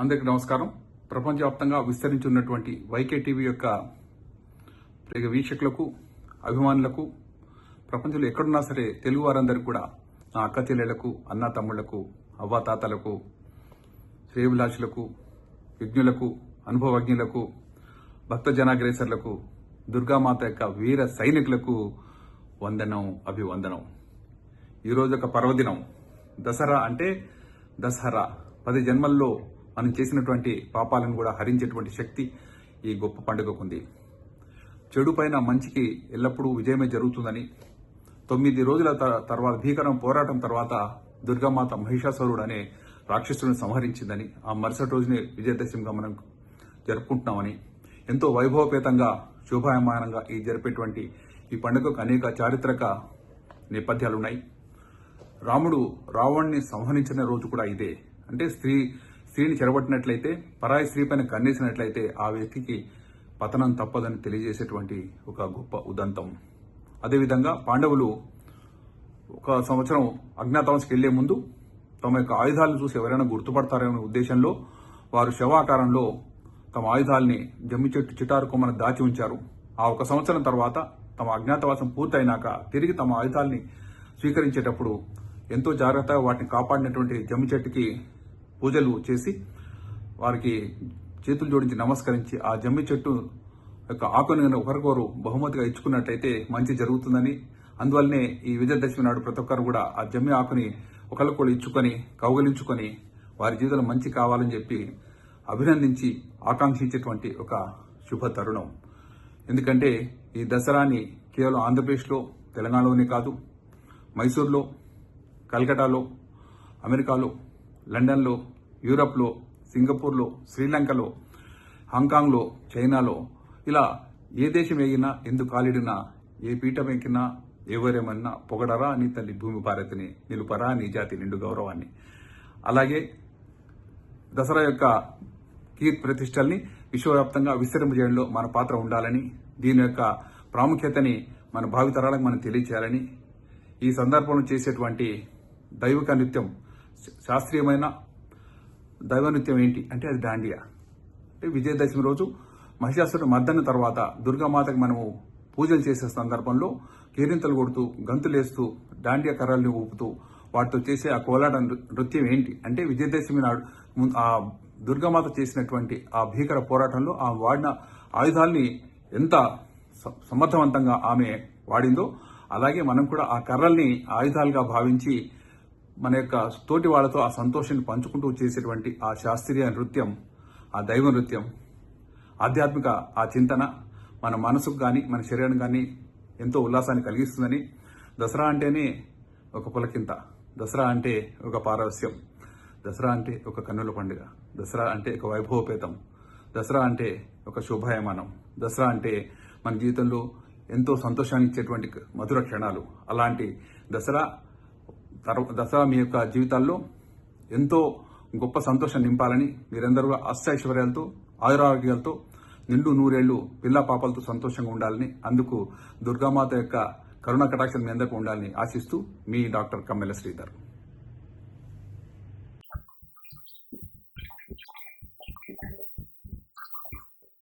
అందరికీ నమస్కారం. ప్రపంచవ్యాప్తంగా విస్తరించి ఉన్నటువంటి వైకే టీవీ యొక్క ప్రియ వీక్షకులకు అభిమానులకు ప్రపంచంలో ఎక్కడున్నా సరే తెలుగు వారందరికీ కూడా నా అక్క చెల్లెళ్ళకు అన్న తమ్ముళ్ళకు అవ్వాతాతలకు శ్రేయభిలాషులకు యజ్ఞులకు అనుభవజ్ఞులకు భక్త జనాగ్రేసర్లకు దుర్గామాత యొక్క వీర సైనికులకు వందనం అభివందనం. ఈరోజు ఒక పర్వదినం. దసరా అంటే దసరా. పది జన్మల్లో మనం చేసినటువంటి పాపాలను కూడా హరించేటువంటి శక్తి ఈ గొప్ప పండుగకుంది. చెడు పైన మంచికి ఎల్లప్పుడూ విజయమే జరుగుతుందని తొమ్మిది రోజుల తర్వాత భీకరం పోరాటం తర్వాత దుర్గామాత మహిషాసురుడు అనే రాక్షసుడిని సంహరించిందని ఆ మరుసటి రోజునే విజయదశమిగా మనం జరుపుకుంటున్నామని ఎంతో వైభవపేతంగా శోభాయమానంగా ఈ జరిపేటువంటి ఈ పండుగకు అనేక చారిత్రక నేపథ్యాలున్నాయి. రాముడు రావణ్ణి సంహరించిన రోజు కూడా ఇదే. అంటే స్త్రీ స్త్రీని చెరబట్టినట్లయితే పరాయి స్త్రీ పైన కన్నేసినట్లయితే ఆ వ్యక్తికి పతనం తప్పదని తెలియజేసేటువంటి ఒక గొప్ప ఉదంతం. అదేవిధంగా పాండవులు ఒక సంవత్సరం అజ్ఞాతవాసకి వెళ్ళే ముందు తమ యొక్క ఆయుధాలను చూసి ఎవరైనా గుర్తుపడతారనే ఉద్దేశంలో వారు శవాకారంలో తమ ఆయుధాల్ని జమ్మి చెట్టు చిటారు కొమ్మను దాచి ఉంచారు. ఆ ఒక సంవత్సరం తర్వాత తమ అజ్ఞాతవాసం పూర్తయినాక తిరిగి తమ ఆయుధాల్ని స్వీకరించేటప్పుడు ఎంతో జాగ్రత్తగా వాటిని కాపాడినటువంటి జమ్మి చెట్టుకి పూజలు చేసి వారికి చేతులు జోడించి నమస్కరించి ఆ జమ్మి చెట్టు యొక్క ఆకుని ఒకరికొకరు బహుమతిగా ఇచ్చుకున్నట్టయితే మంచి జరుగుతుందని. అందువల్లనే ఈ విజయదశమి నాడు ప్రతి ఒక్కరు కూడా ఆ జమ్మి ఆకుని ఒకరికొకరు ఇచ్చుకొని కౌగలించుకొని వారి జీవితంలో మంచి కావాలని చెప్పి అభినందించి ఆకాంక్షించేటువంటి ఒక శుభ తరుణం. ఎందుకంటే ఈ దసరాని కేవలం ఆంధ్రప్రదేశ్లో తెలంగాణలోనే కాదు మైసూర్లో కలకటాలో అమెరికాలో లండన్లో యూరప్లో సింగపూర్లో శ్రీలంకలో హాంకాంగ్లో చైనాలో ఇలా ఏ దేశం ఎగినా ఎందుకు కాలిడినా ఏ పీఠం ఎక్కినా ఎవరేమన్నా పొగడరా నీ తల్లి భూమి భారతిని నిలుపరా నీ జాతి నిండు గౌరవాన్ని? అలాగే దసరా యొక్క కీర్తి ప్రతిష్టల్ని విశ్వవ్యాప్తంగా విస్తరింపజేయడంలో మన పాత్ర ఉండాలని దీని యొక్క ప్రాముఖ్యతని మన భావితరాలకు మనం తెలియచేయాలని ఈ సందర్భంలో చేసేటువంటి దైవిక నృత్యం శాస్త్రీయమైన దైవ నృత్యం ఏంటి? అంటే అది దాండియా. అంటే విజయదశమి రోజు మహిషాసురుడు మద్దన తర్వాత దుర్గామాతకి మనము పూజలు చేసే సందర్భంలో కేరింతలు కొడుతూ గంతులేస్తూ దాండియా కర్రల్ని ఊపుతూ వాటితో చేసే ఆ కోలాట నృత్యం ఏంటి? అంటే విజయదశమి నాడు ఆ దుర్గామాత చేసినటువంటి ఆ భీకర పోరాటంలో ఆ వాడిన ఆయుధాల్ని ఎంత స- సమర్థవంతంగా ఆమె వాడిందో అలాగే మనం కూడా ఆ కర్రల్ని ఆయుధాలుగా భావించి మన యొక్క తోటి వాళ్ళతో ఆ సంతోషాన్ని పంచుకుంటూ చేసేటువంటి ఆ శాస్త్రీయ నృత్యం ఆ దైవ నృత్యం ఆధ్యాత్మిక ఆ చింతన మన మనసుకు కానీ మన శరీరం కానీ ఎంతో ఉల్లాసాన్ని కలిగిస్తుందని దసరా అంటేనే ఒక పులకింత. దసరా అంటే ఒక పారవస్యం దసరా అంటే ఒక కన్నుల పండుగ. దసరా అంటే ఒక వైభవపేతం. దసరా అంటే ఒక శుభాయమానం. దసరా అంటే మన జీవితంలో ఎంతో సంతోషాన్ని ఇచ్చేటువంటి మధుర క్షణాలు. అలాంటి దసరా తర్వా- దసరా మీ యొక్క జీవితాల్లో ఎంతో గొప్ప సంతోషం నింపాలని మీరందరూ అష్టైశ్వర్యాలతో ఆయురారోగ్యాలతో నిండు నూరేళ్ళు పిల్ల పాపలతో సంతోషంగా ఉండాలని అందుకు దుర్గామాత యొక్క కరుణ కటాక్షం మీ అందరికీ ఉండాలని ఆశిస్తూ మీ డాక్టర్ కమ్మెల శ్రీధర్.